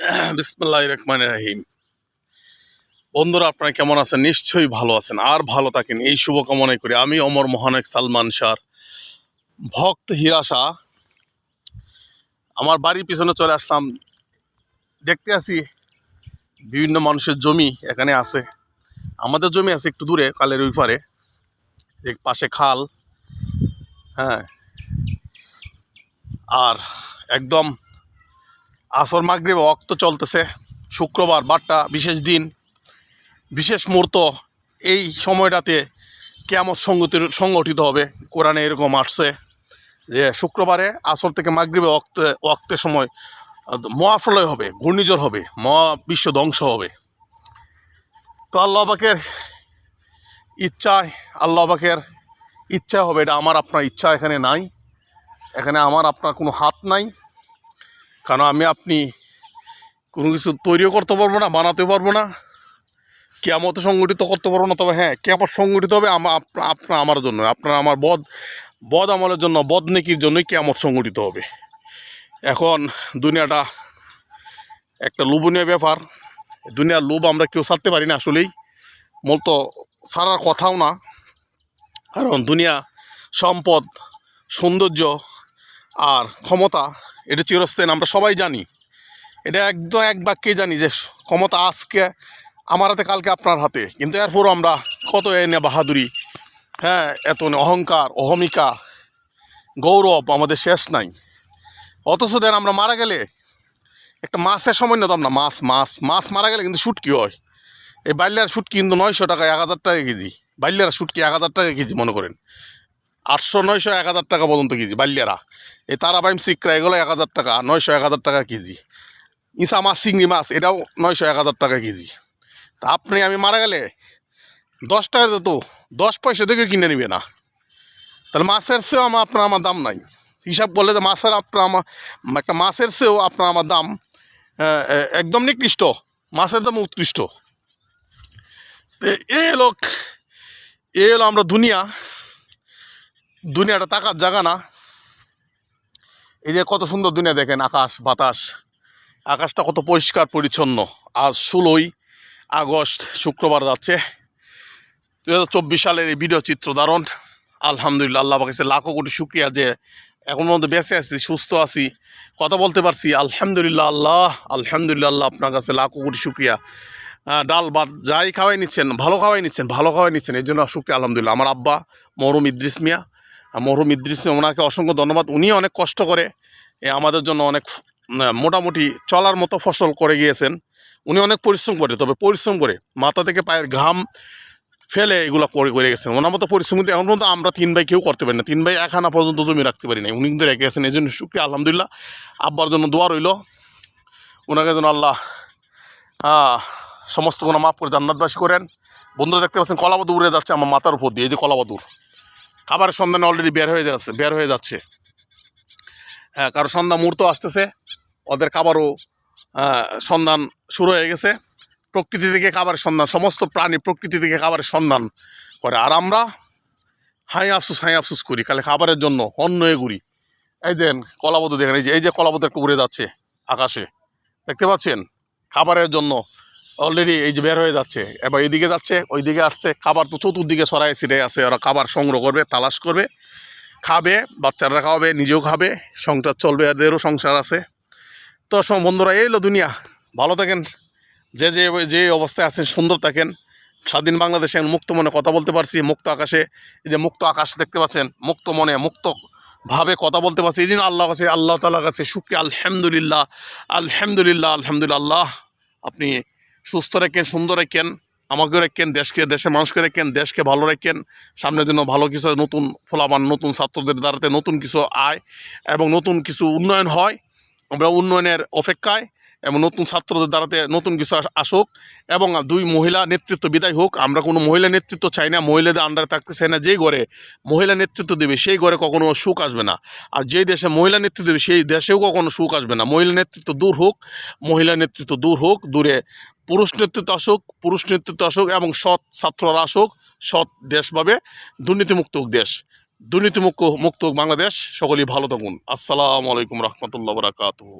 বিসমুল্লাহ রহমান রাহিম। বন্ধুরা, আপনারা কেমন আছেন? নিশ্চয়ই ভালো আছেন। আর ভালো থাকেন। এই শুভকামনাই করি। আমি অমর মহানায়ক সালমান শাহর ভক্ত হীরা শাহ। আমার বাড়ির পিছনে চলে আসলাম। দেখতে আসি বিভিন্ন মানুষের জমি এখানে আছে। আমাদের জমি আছে একটু দূরে, কালের ওই পারে। এক পাশে খাল। হ্যাঁ। আর একদম আসর মাগরিবে অক্ত চলতেছে। শুক্রবার বারটা বিশেষ দিন, বিশেষ মুহূর্ত। এই সময়টাতে কেমন সংগঠিত সংগঠিত হবে। কোরআনে এরকম আসছে যে শুক্রবারে আসর থেকে মাগরিবে অক্তে অক্তের সময় মহাপ্রলয় হবে, ঘূর্ণিঝড় হবে, মহা বিশ্ব ধ্বংস হবে। তো আল্লাহ পাকের ইচ্ছায়, আল্লাহ পাকের ইচ্ছা হবে এটা। আমার আপনার ইচ্ছা এখানে নাই। এখানে আমার আপনার কোনো হাত নাই। কারণ আমি আপনি কোনো কিছু তৈরিও করতে পারব না, বানাতেও পারব না। কেমত সংগঠিত করতে পারব না, তবে হ্যাঁ কেমন সংগঠিত হবে আপনার আমার জন্য, আপনার আমার বদ বদ আমলের জন্য, বদ নেকির জন্যই কেমত সংগঠিত হবে। এখন দুনিয়াটা একটা লোভনীয় ব্যাপার। দুনিয়ার লোভ আমরা কেউ ছাড়তে পারি না আসলেই। মূলত ছাড়ার কথাও না। কারণ দুনিয়া সম্পদ, সৌন্দর্য আর ক্ষমতা এটা চিরস্থায়ী আমরা সবাই জানি। এটা একদম এক বাক্যে জানি যে ক্ষমতা আজকে আমার হাতে, কালকে আপনার হাতে। কিন্তু এরপরও আমরা কত এনে বাহাদুরি। হ্যাঁ এত অহংকার, অহমিকা, গৌরব আমাদের শেষ নাই। অথচ দেন আমরা মারা গেলে, একটা মাছের সময় নিতাম না, মাছ মাছ মাছ মারা গেলে কিন্তু শুটকি হয়। এই বাইলার শুটকি কিন্তু নয়শো টাকা এক হাজার টাকা কেজি। বাইলার শুটকি এক হাজার টাকা কেজি, মনে করেন। আটশো নয়শো এক হাজার টাকা পর্যন্ত কেজি, বাল্যারা। এই তারাবাইম সিকরা, এগুলো এক হাজার টাকা, নয়শো এক হাজার টাকা কেজি। ইসা মাছ, চিংড়ি মাছ, এটাও নয়শো এক হাজার টাকা কেজি। তা আপনি, আমি মারা গেলে দশ টাকা তো, দশ পয়সা থেকে কিনে নিবে না। তাহলে মাছের চেয়েও আমার, আপনার আমার দাম নাই। হিসাব করলে যে মাছের আপনার আমার, একটা মাছের চেয়েও আপনার আমার দাম একদম নিকৃষ্ট। মাছের দাম উৎকৃষ্ট। এ লোক, এ হলো আমরা দুনিয়া। দুনিয়াটা তাকার জায়গা না। এই যে কত সুন্দর দুনিয়া দেখেন আকাশ বাতাস। আকাশটা কত পরিষ্কার পরিচ্ছন্ন। আজ ষোলোই আগস্ট শুক্রবার যাচ্ছে। দু হাজার চব্বিশ সালের এই ভিডিও চিত্র ধারণ। আলহামদুলিল্লাহ আল্লাহ কাছে লাখো কোটি শুক্রিয়া যে এখন পর্যন্ত বেঁচে আছি সুস্থ আছি কথা বলতে পারছি। আলহামদুলিল্লাহ আল্লাহ আলহামদুলিল্লাহ আল্লাহ আপনার কাছে লাখো কোটি শুক্রিয়া। আহ, ডাল ভাত যাই খাওয়াই নিচ্ছেন ভালো খাওয়াই নিচ্ছেন ভালো খাওয়াই নিচ্ছেন এই জন্য শুক্রিয়া আলহামদুলিল্লাহ। আমার আব্বা মরহুম ইদ্রিস মিয়া মরহুম ইদ্রিস ওনাকে অসংখ্য ধন্যবাদ। উনি অনেক কষ্ট করে আমাদের জন্য অনেক মোটামুটি চলার মতো ফসল করে গিয়েছেন। উনি অনেক পরিশ্রম করে, তবে পরিশ্রম করে মাথা থেকে পায়ের ঘাম ফেলে এগুলো করে করে গেছেন। ওনার মতো পরিশ্রম কিন্তু এখন পর্যন্ত আমরা তিন ভাই কেউ করতে পারি না। তিন ভাই এক আনা পর্যন্ত জমি রাখতে পারি না উনি কিন্তু রেখে গেছেন। এই জন্য শুক্রিয়া, আলহামদুলিল্লাহ। আব্বার জন্য দোয়া রইল। ওনাকে যেন আল্লাহ সমস্ত কোনো মাফ করে জান্নাতবাসী করেন। বন্ধুরা দেখতে পাচ্ছেন, কলাবাদুর উড়ে যাচ্ছে আমার মাথার উপর দিয়ে। এই যে কলাবাদুর। খাবারের সন্ধানে অলরেডি বের হয়ে যাচ্ছে, বের হয়ে যাচ্ছে। হ্যাঁ কারও সন্ধ্যা মুহূর্ত আসতেছে, ওদের খাবারও সন্ধান শুরু হয়ে গেছে। প্রকৃতি থেকে খাবারের সন্ধান, সমস্ত প্রাণী প্রকৃতি থেকে খাবারের সন্ধান করে। আর আমরা, হাই আফসুস হাই আফসুস করি, খালি খাবারের জন্য অন্য ঘুরি। এই দেন কলাবধূ দেখেন, এই যে এই যে কলাবধূ একটা যাচ্ছে আকাশে। দেখতে পাচ্ছেন? খাবারের জন্য অলরেডি এই যে বের হয়ে যাচ্ছে। এবার এইদিকে যাচ্ছে, ওইদিকে আসছে, খাবার তো চতুর্দিকে সরাই ছিটে আছে। ওরা খাবার সংগ্রহ করবে, তালাশ করবে, খাবে, বাচ্চারা খাওয়াবে, নিজেও খাবে, সংসার চলবে, এদেরও সংসার আছে। তো বন্ধুরা, এই হলো দুনিয়া। ভালো থাকেন, যে যে যে অবস্থায় আছেন, সুন্দর থাকেন। স্বাধীন বাংলাদেশে মুক্ত মনে কথা বলতে পারছি, মুক্ত আকাশে, এই যে মুক্ত আকাশ দেখতে পাচ্ছেন, মুক্ত মনে, মুক্ত ভাবে কথা বলতে পারছি। এই জন্য আল্লাহ কাছে, আল্লাহ তালার কাছে শুক্রিয়া। আলহামদুলিল্লাহ আলহামদুলিল্লাহ আলহামদুলিল্লাহ আপনি সুস্থ রেখেন, সুন্দর রেখেন আমাকে রেখেন, দেশকে, দেশের মানুষকে রেখেন, দেশকে ভালো রেখেন, সামনের জন্য ভালো কিছু নতুন ফলাবান, নতুন ছাত্রদের দ্বারাতে নতুন কিছু আয় এবং নতুন কিছু উন্নয়ন হয়। আমরা উন্নয়নের অপেক্ষায় এবং নতুন ছাত্রদের দ্বারাতে নতুন কিছু আসুক এবং দুই মহিলা নেতৃত্ব বিদায় হোক। আমরা কোনো মহিলা নেতৃত্ব চাই না, মহিলাদের আন্ডারে থাকতে চাই না। যেই ঘরে মহিলা নেতৃত্ব দেবে, সেই ঘরে কখনো সুখ আসবে না। আর যেই দেশে মহিলা নেতৃত্ব দেবে, সেই দেশেও কখনো সুখ আসবে না। মহিলা নেতৃত্ব দূর হোক, মহিলা নেতৃত্ব দূর হোক, দূরে পুরুষ নেতৃত্ব আসুক, পুরুষ নেতৃত্ব আসুক এবং সৎ ছাত্ররা আসুক, সৎ দেশভাবে দুর্নীতিমুক্ত দেশ, দুর্নীতিমুক্ত মুক্ত বাংলাদেশ। সকলেই ভালো থাকুন। আসসালামু আলাইকুম রহমতুল্লাহ বরাকাতুহ।